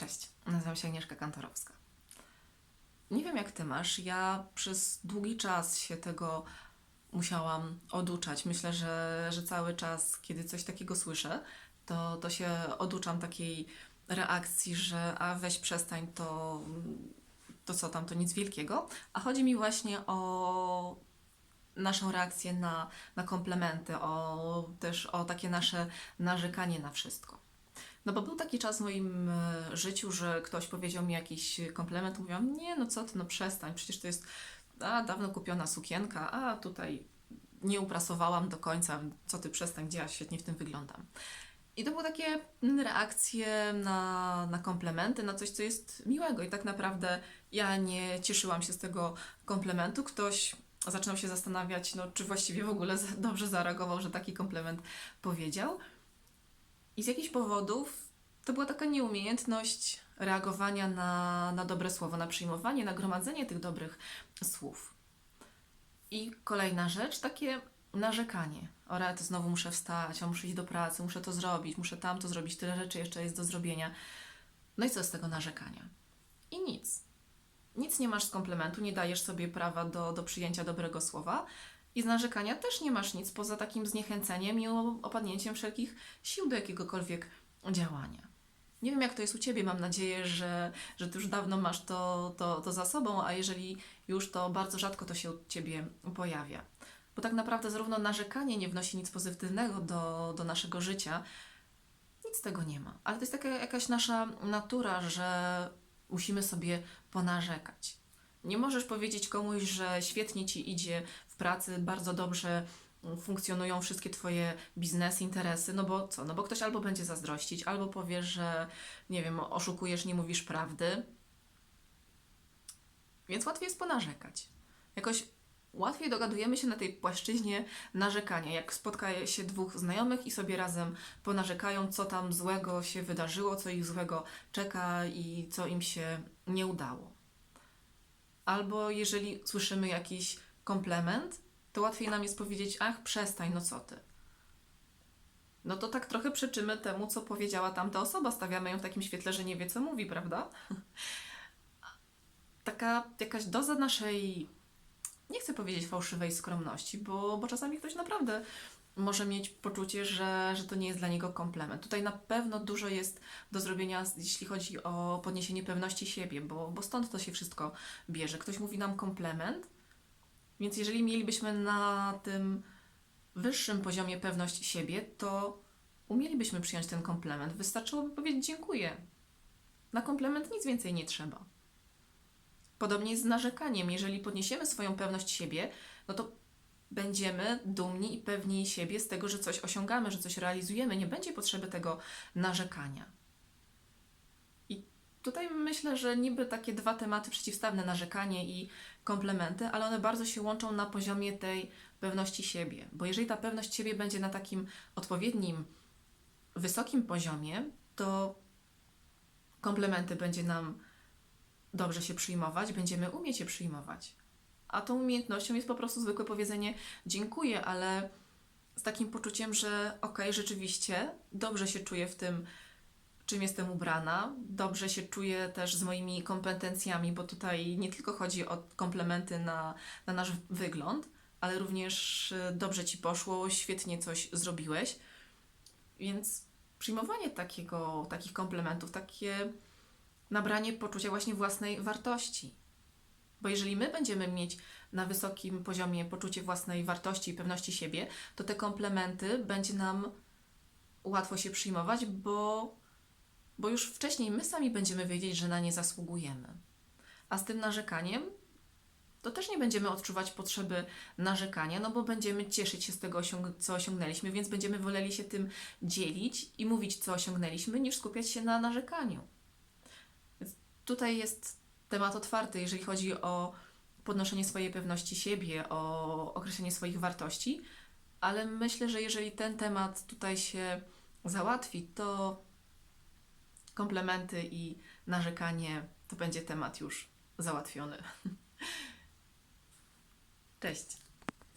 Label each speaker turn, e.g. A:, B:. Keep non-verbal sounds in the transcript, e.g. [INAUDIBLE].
A: Cześć, nazywam się Agnieszka Kantorowska. Nie wiem jak ty masz, ja przez długi czas się tego musiałam oduczać. Myślę, że, że cały czas, kiedy coś takiego słyszę, to, to się oduczam takiej reakcji, że a weź przestań, to, to co tam, to nic wielkiego. A chodzi mi właśnie o naszą reakcję na, na komplementy, o też o takie nasze narzekanie na wszystko. No bo był taki czas w moim e, życiu, że ktoś powiedział mi jakiś komplement, mówiłam, nie no co ty, no przestań, przecież to jest a, dawno kupiona sukienka, a tutaj nie uprasowałam do końca, co ty przestań, gdzie ja świetnie w tym wyglądam. I to były takie reakcje na, na komplementy, na coś, co jest miłego. I tak naprawdę ja nie cieszyłam się z tego komplementu. Ktoś zaczynał się zastanawiać, no, czy właściwie w ogóle dobrze zareagował, że taki komplement powiedział. I z jakichś powodów to była taka nieumiejętność reagowania na, na dobre słowo, na przyjmowanie, na gromadzenie tych dobrych słów. I kolejna rzecz, takie narzekanie. O rety, znowu muszę wstać, a muszę iść do pracy, muszę to zrobić, muszę tamto zrobić, tyle rzeczy jeszcze jest do zrobienia. No i co z tego narzekania? I nic. Nic nie masz z komplementu, nie dajesz sobie prawa do, do przyjęcia dobrego słowa. I z narzekania też nie masz nic poza takim zniechęceniem i opadnięciem wszelkich sił do jakiegokolwiek działania. Nie wiem, jak to jest u Ciebie. Mam nadzieję, że, że Ty już dawno masz to, to, to za sobą, a jeżeli już, to bardzo rzadko to się u Ciebie pojawia. Bo tak naprawdę zarówno narzekanie nie wnosi nic pozytywnego do, do naszego życia, nic tego nie ma. Ale to jest taka jakaś nasza natura, że musimy sobie ponarzekać. Nie możesz powiedzieć komuś, że świetnie ci idzie w pracy, bardzo dobrze mm, funkcjonują wszystkie twoje biznesy, interesy, no bo co? No bo ktoś albo będzie zazdrościć, albo powie, że nie wiem, oszukujesz, nie mówisz prawdy. Więc łatwiej jest ponarzekać. Jakoś łatwiej dogadujemy się na tej płaszczyźnie narzekania. Jak spotka się dwóch znajomych i sobie razem ponarzekają, co tam złego się wydarzyło, co ich złego czeka i co im się nie udało. Albo jeżeli słyszymy jakiś komplement, to łatwiej nam jest powiedzieć, ach, przestań, no co ty. No to tak trochę przeczymy temu, co powiedziała tamta osoba. Stawiamy ją w takim świetle, że nie wie, co mówi, prawda? [LAUGHS] Taka jakaś doza naszej, nie chcę powiedzieć fałszywej skromności, bo, bo czasami ktoś naprawdę może mieć poczucie, że, że to nie jest dla niego komplement. Tutaj na pewno dużo jest do zrobienia, jeśli chodzi o podniesienie pewności siebie, bo, bo stąd to się wszystko bierze. Ktoś mówi nam komplement, więc jeżeli mielibyśmy na tym wyższym poziomie pewność siebie, to umielibyśmy przyjąć ten komplement. Wystarczyłoby powiedzieć dziękuję. Na komplement nic więcej nie trzeba. Podobnie jest z narzekaniem. Jeżeli podniesiemy swoją pewność siebie, no to będziemy dumni i pewni siebie z tego, że coś osiągamy, że coś realizujemy. Nie będzie potrzeby tego narzekania. I tutaj myślę, że niby takie dwa tematy przeciwstawne, narzekanie i komplementy, ale one bardzo się łączą na poziomie tej pewności siebie. Bo jeżeli ta pewność siebie będzie na takim odpowiednim, wysokim poziomie, to komplementy będzie nam dobrze się przyjmować, będziemy umieć je przyjmować. A tą umiejętnością jest po prostu zwykłe powiedzenie dziękuję, ale z takim poczuciem, że okej, rzeczywiście dobrze się czuję w tym, czym jestem ubrana, dobrze się czuję też z moimi kompetencjami, bo tutaj nie tylko chodzi o komplementy na, na nasz wygląd, ale również y, dobrze ci poszło, świetnie coś zrobiłeś. Więc przyjmowanie takiego, takich komplementów, takie nabranie poczucia właśnie własnej wartości. Bo jeżeli my będziemy mieć na wysokim poziomie poczucie własnej wartości i pewności siebie, to te komplementy będzie nam łatwo się przyjmować, bo, bo już wcześniej my sami będziemy wiedzieć, że na nie zasługujemy. A z tym narzekaniem to też nie będziemy odczuwać potrzeby narzekania, no bo będziemy cieszyć się z tego, co osiągnęliśmy, więc będziemy woleli się tym dzielić i mówić, co osiągnęliśmy, niż skupiać się na narzekaniu. Więc tutaj jest temat otwarty, jeżeli chodzi o podnoszenie swojej pewności siebie, o określenie swoich wartości, ale myślę, że jeżeli ten temat tutaj się załatwi, to komplementy i narzekanie to będzie temat już załatwiony. [LAUGHS] Cześć.